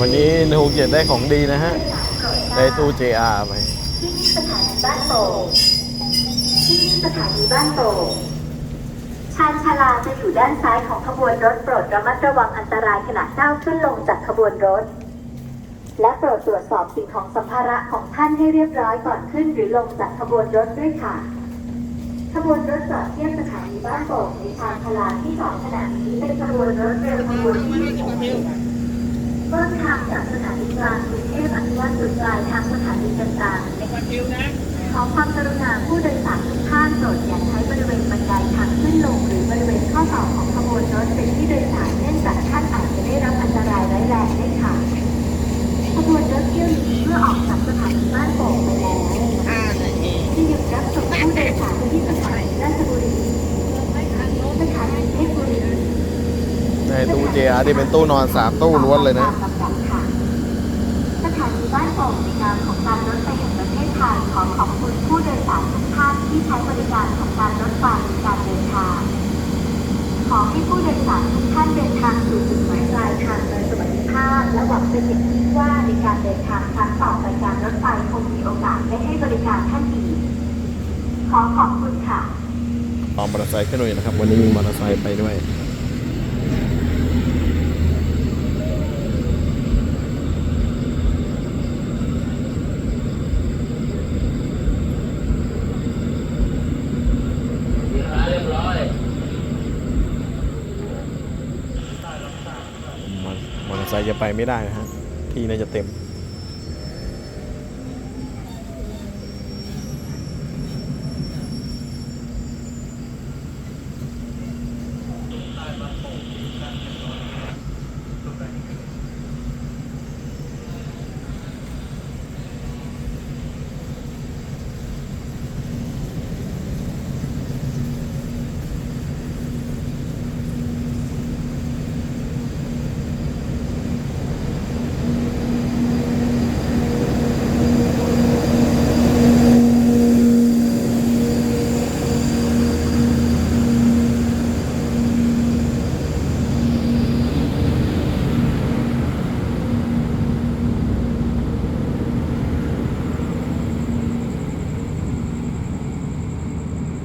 วันนี้นภูเก็ตได้ของดีนะฮะ ได้ตู้ JR ไป ที่นี่สถานีบ้านโป่งที่นี่สถานีบ้านโป่งชานชาลาจะอยู่ด้านซ้ายของขบวนรถโปรดระมัดระวังอันตรายขณะก้าวขึ้นลงจากขบวนรถ และโปรดตรวจสอบสิ่งของสัมภาระของท่านให้เรียบร้อยก่อนขึ้นหรือลงจากขบวนรถด้วยค่ะ ขบวนรถจอดเทียบสถานีบ้านโป่งในชานชาลาที่สองขณะนี้เป็นขบวนรถเร็วขบวนที่หก ต้นทางจากสถานีกลางกรุงเทพอนุวัตจุดปลายทางสถานีต่างๆขอความกรุณาผู้ ได้ตู้ JR ที่เป็นตู้นอน3ตู้ล้วนเลยนะสถานีบ้านโป่งในนามของการรถไฟแห่งประเทศไทยขอขอบคุณผู้โดยสารทุกท่านที่ใช้บริการของการรถไฟในการเดินทาง ขอให้ผู้โดยสารทุกท่านเดินทางสู่จุดหมายปลายทางโดยสวัสดิภาพและหวังเป็นอย่างยิ่งว่าในการเดินทางครั้งต่อไปการรถไฟคงมีโอกาสได้ให้บริการท่านอีก ขอขอบคุณค่ะตอมมอเตอร์ไซค์ขึ้นด้วยนะครับ วันนี้มีมอเตอร์ไซค์ไปด้วย มอเตอร์ไซค์จะไปไม่ได้นะฮะที่น่าจะเต็ม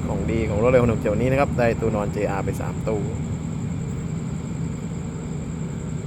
ของดีของรถเร็วหนุ่มเจียวนี้นะครับ ได้ตู้นอน JR ไป 3 ตู้